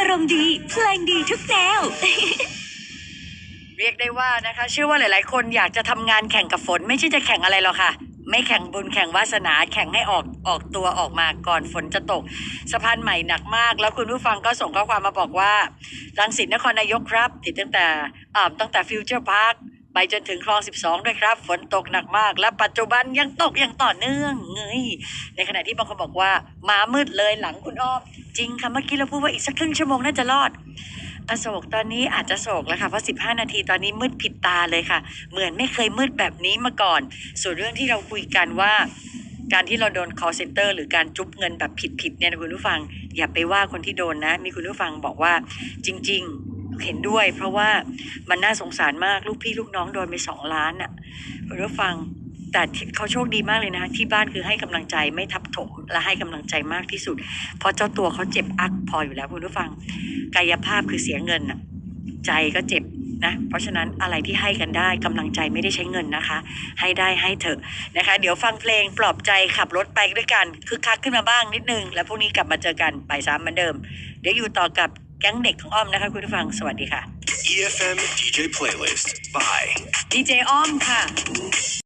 อารมณ์ดี เพลงดีทุกแนว เรียกได้ว่านะคะ เชื่อว่าหลาย ๆ คนอยากจะทำงานแข่งกับฝน ไม่ใช่จะแข่งอะไรหรอกค่ะ ไม่แข่งบุญแข่งวาสนาแข่งให้ออกออกตัวออกมาก่อนฝนจะตก สะพานใหม่หนักมาก แล้วคุณผู้ฟังก็ส่งข้อความมาบอกว่ารังสิตนครนายกครับ ติดตั้งแต่อ่าตั้งแต่ฟิวเจอร์พาร์ค ไปจนถึงคลอง12 ด้วยครับ ฝนตกหนักมาก และปัจจุบันยังตกอย่างต่อเนื่องเงยในขณะที่บางคนบอกว่ามามืดเลยหลังคุณอ้อม จริงค่ะเมื่อกี้เราพูดว่าอีกสักครึ่งชั่วโมงน่าจะรอดอโศกตอนนี้อาจจะโศกแล้วค่ะเพราะ 15 นาทีตอนนี้มืดผิดตาเลยค่ะ เหมือนไม่เคยมืดแบบนี้มาก่อน ส่วนเรื่องที่เราคุยกันว่าการที่เราโดน call center หรือการจุบเงินแบบผิดๆเนี่ยนะคุณผู้ฟัง อย่าไปว่าคนที่โดนนะ มีคุณผู้ฟังบอกว่าจริง ๆ เห็นด้วย เพราะว่ามันน่าสงสารมากลูกพี่ลูกน้องโดนไปสองล้านอะคุณผู้ฟังแต่เขาโชคดีมากเลยนะ ที่บ้านคือให้กำลังใจไม่ทับถมและให้กำลังใจมากที่สุด เพราะเจ้าตัวเขาเจ็บอักพออยู่แล้วคุณผู้ฟัง กายภาพคือเสียเงินน่ะใจก็เจ็บนะเพราะฉะนั้นอะไรที่ให้กันได้กำลังใจไม่ได้ใช้เงินนะคะ ให้ได้ให้เถอะนะคะ เดี๋ยวฟังเพลงปลอบใจขับรถไปด้วยกันคึกคักขึ้นมาบ้างนิดนึง แล้วพรุ่งนี้กลับมาเจอกันบ่ายสามเหมือนเดิม เดี๋ยวอยู่ต่อกับ แก๊งเด็กของอ้อมนะคะคุณผู้ฟังสวัสดีค่ะ EFM DJ playlist by ดีเจอ้อมค่ะ